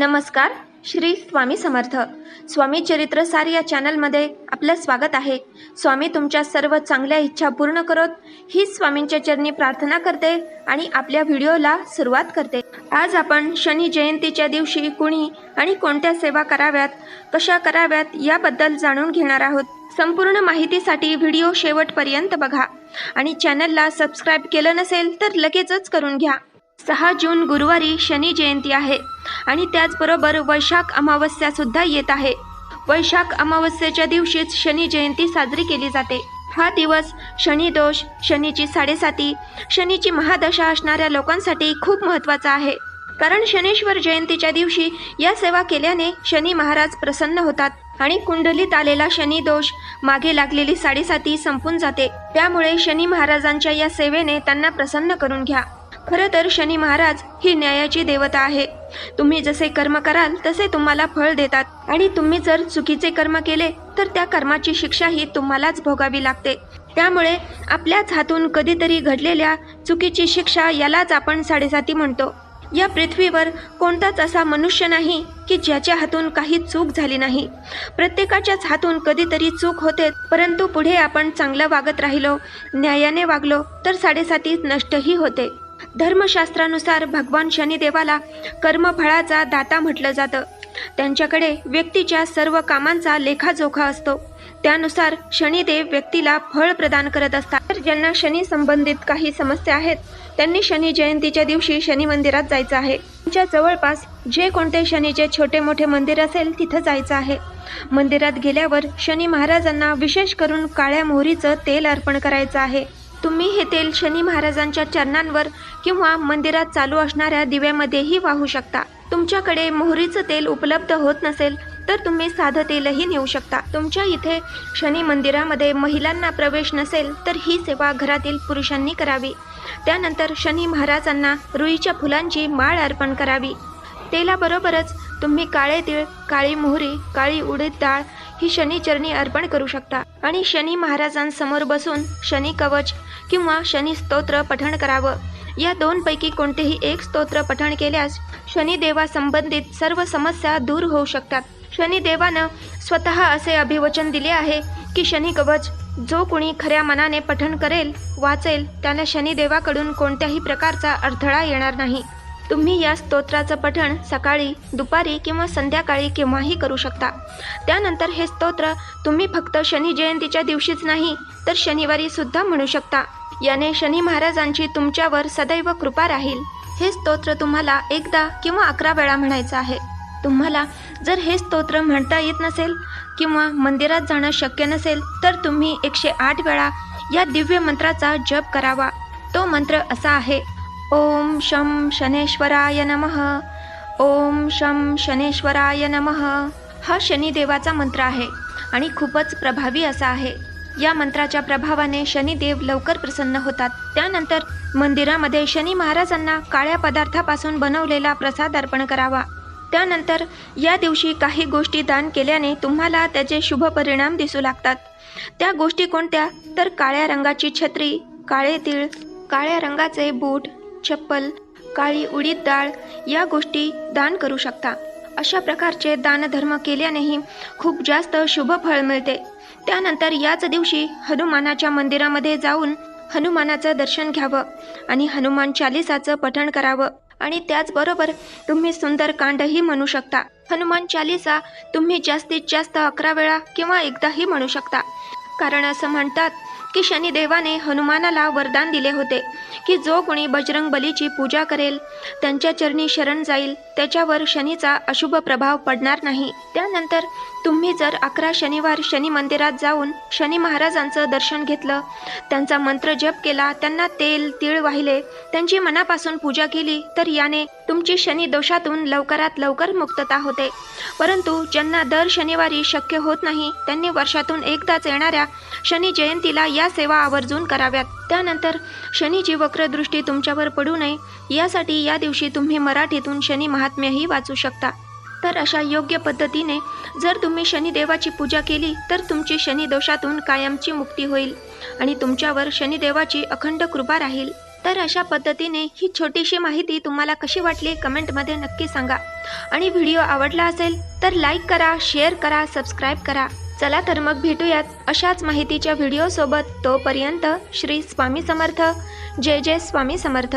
नमस्कार श्री स्वामी समर्थ. स्वामी चरित्रसार या चॅनलमध्ये आपलं स्वागत आहे. स्वामी तुमच्या सर्व चांगल्या इच्छा पूर्ण करत ही स्वामींच्या चरणी प्रार्थना करते आणि आपल्या व्हिडिओला सुरुवात करते. आज आपण शनी जयंतीच्या दिवशी कुणी आणि कोणत्या सेवा कराव्यात कशा कराव्यात याबद्दल जाणून घेणार आहोत. संपूर्ण माहितीसाठी व्हिडिओ शेवटपर्यंत बघा आणि चॅनलला सबस्क्राईब केलं नसेल तर लगेचच करून घ्या. सहा जून गुरुवारी शनी जयंती आहे. आणि त्याचबरोबर वैशाख अमावस्या सुद्धा येत आहे. वैशाख अमावस्येच्या दिवशीच शनी जयंती साजरी केली जाते. हा दिवस शनी दोष शनीची साडेसाती शनीची महादशा असणाऱ्या लोकांसाठी खूप महत्त्वाचा आहे. कारण शनीश्वर जयंतीच्या दिवशी या सेवा केल्याने शनी महाराज प्रसन्न होतात आणि कुंडलीत आलेला शनी दोष मागे लागलेली साडेसाती संपून जाते. त्यामुळे शनी महाराजांच्या या सेवेने त्यांना प्रसन्न करून घ्या. खरं तर शनी महाराज ही न्यायाची देवता आहे. तुम्ही जसे कर्म कराल तसे तुम्हाला फळ देतात. आणि तुम्ही जर चुकीचे कर्म केले तर त्या कर्माची शिक्षा ही तुम्हालाच भोगावी लागते. त्यामुळे आपल्याच हातून कधीतरी घडलेल्या चुकीची शिक्षा यालाच आपण साडेसाती म्हणतो. या पृथ्वीवर कोणताच असा मनुष्य नाही की ज्याच्या हातून काही चूक झाली नाही. प्रत्येकाच्याच हातून कधीतरी चूक होते परंतु पुढे आपण चांगलं वागत राहिलो न्यायाने वागलो तर साडेसाती नष्टही होते. धर्मशास्त्रानुसार भगवान शनिदेवाला कर्मफळाचा दाता म्हटलं जातं. त्यांच्याकडे व्यक्तीच्या सर्व कामांचा लेखाजोखा असतो. त्यानुसार शनिदेव व्यक्तीला फळ प्रदान करत असतात. तर ज्यांना शनी संबंधित काही समस्या आहेत त्यांनी शनी जयंतीच्या दिवशी शनी मंदिरात जायचं आहे. तुमच्या जवळपास जे कोणते शनीचे छोटे मोठे मंदिर असेल तिथं जायचं आहे. मंदिरात गेल्यावर शनी महाराजांना विशेष करून काळ्या मोहरीचं तेल अर्पण करायचं आहे. तुम्ही हे तेल शनी महाराजांच्या चरणांवर किंवा मंदिरात चालू असणाऱ्या दिव्यामध्येही वाहू शकता. तुमच्याकडे मोहरीचं तेल उपलब्ध होत नसेल तर तुम्ही साधं तेलही नेऊ शकता. तुमच्या इथे शनी मंदिरामध्ये महिलांना प्रवेश नसेल तर ही सेवा घरातील पुरुषांनी करावी. त्यानंतर शनी महाराजांना रुईच्या फुलांची माळ अर्पण करावी. तेलाबरोबरच तुम्ही काळे तीळ काळी मोहरी काळी उडीद डाळ ही शनीचरणी अर्पण करू शकता. आणि शनी महाराजांसमोर बसून शनी कवच किंवा शनी स्तोत्र पठण करावं. या दोनपैकी कोणतेही एक स्तोत्र पठण केल्यास शनिदेवा संबंधित सर्व समस्या दूर होऊ शकतात. शनिदेवानं स्वतः असे अभिवचन दिले आहे की शनी कवच जो कुणी खऱ्या मनाने पठण करेल वाचेल त्याला शनिदेवाकडून कोणत्याही प्रकारचा अडथळा येणार नाही. तुम्ही या स्तोत्राचं पठण सकाळी दुपारी किंवा संध्याकाळी केव्हाही करू शकता. त्यानंतर हे स्तोत्र तुम्ही फक्त शनी जयंतीच्या दिवशीच नाही तर शनिवारी सुद्धा म्हणू शकता. याने शनी महाराजांची तुमच्यावर सदैव कृपा राहील. हे स्तोत्र तुम्हाला एकदा किंवा अकरा वेळा म्हणायचं आहे. तुम्हाला जर हे स्तोत्र म्हणता येत नसेल किंवा मंदिरात जाणं शक्य नसेल तर तुम्ही एकशे आठ वेळा या दिव्य मंत्राचा जप करावा. तो मंत्र असा आहे ओम शं शनेश्वराय नमः ओम शं शनेश्वराय नमः. हा शनिदेवाचा मंत्र आहे आणि खूपच प्रभावी असा आहे. या मंत्राच्या प्रभावाने शनिदेव लवकर प्रसन्न होतात. त्यानंतर मंदिरामध्ये शनी महाराजांना काळ्या पदार्थापासून बनवलेला प्रसाद अर्पण करावा. त्यानंतर या दिवशी काही गोष्टी दान केल्याने तुम्हाला त्याचे शुभ परिणाम दिसू लागतात. त्या गोष्टी कोणत्या? तर काळ्या रंगाची छत्री काळे तीळ काळ्या रंगाचे बूट चप्पल काळी उडीद डाळ या गोष्टी दान करू शकता. अशा प्रकारचे दानधर्म केल्यानेही खूप जास्त शुभ फळ मिळते. त्यानंतर याच दिवशी हनुमानाच्या मंदिरामध्ये जाऊन हनुमानाचं दर्शन घ्यावं आणि हनुमान चालिसाचं पठण करावं. आणि त्याचबरोबर तुम्ही सुंदरकांडही म्हणू शकता. हनुमान चालिसा तुम्ही जास्तीत जास्त अकरा वेळा किंवा एकदाही म्हणू शकता. कारण असं म्हणतात की शनिदेवाने हनुमानाला वरदान दिले होते की जो कोणी बजरंग बलीची पूजा करेल त्यांच्या चरणी शरण जाईल त्याच्यावर शनीचा अशुभ प्रभाव पडणार नाही. त्यानंतर तुम्ही जर अकरा शनिवार शनी मंदिरात जाऊन शनी महाराजांचं दर्शन घेतलं त्यांचा मंत्र जप केला त्यांना तेल तीळ वाहिले त्यांची मनापासून पूजा केली तर याने तुमची शनी दोषातून लवकरात लवकर मुक्तता होते. परंतु ज्यांना दर शनिवारी शक्य होत नाही त्यांनी वर्षातून एकदाच येणाऱ्या शनी जयंतीला या सेवा आवर्जून कराव्यात. त्यानंतर शनीची वक्रदृष्टी तुमच्यावर पडू नये. यासाठी या दिवशी तुम्ही मराठीतून शनी महात्म्यही वाचू शकता. तर अशा योग्य पद्धतीने जर तुम्ही शनिदेवाची पूजा केली तर तुमची शनिदोषातून कायमची मुक्ती होईल आणि तुमच्यावर शनिदेवाची अखंड कृपा राहील. तर अशा पद्धतीने ही छोटीशी माहिती तुम्हाला कशी वाटली कमेंटमध्ये नक्की सांगा. आणि व्हिडिओ आवडला असेल तर लाईक करा शेअर करा सबस्क्राईब करा. चला तर मग भेटूयात अशाच माहितीच्या व्हिडिओसोबत. तोपर्यंत श्री स्वामी समर्थ. जय जय स्वामी समर्थ.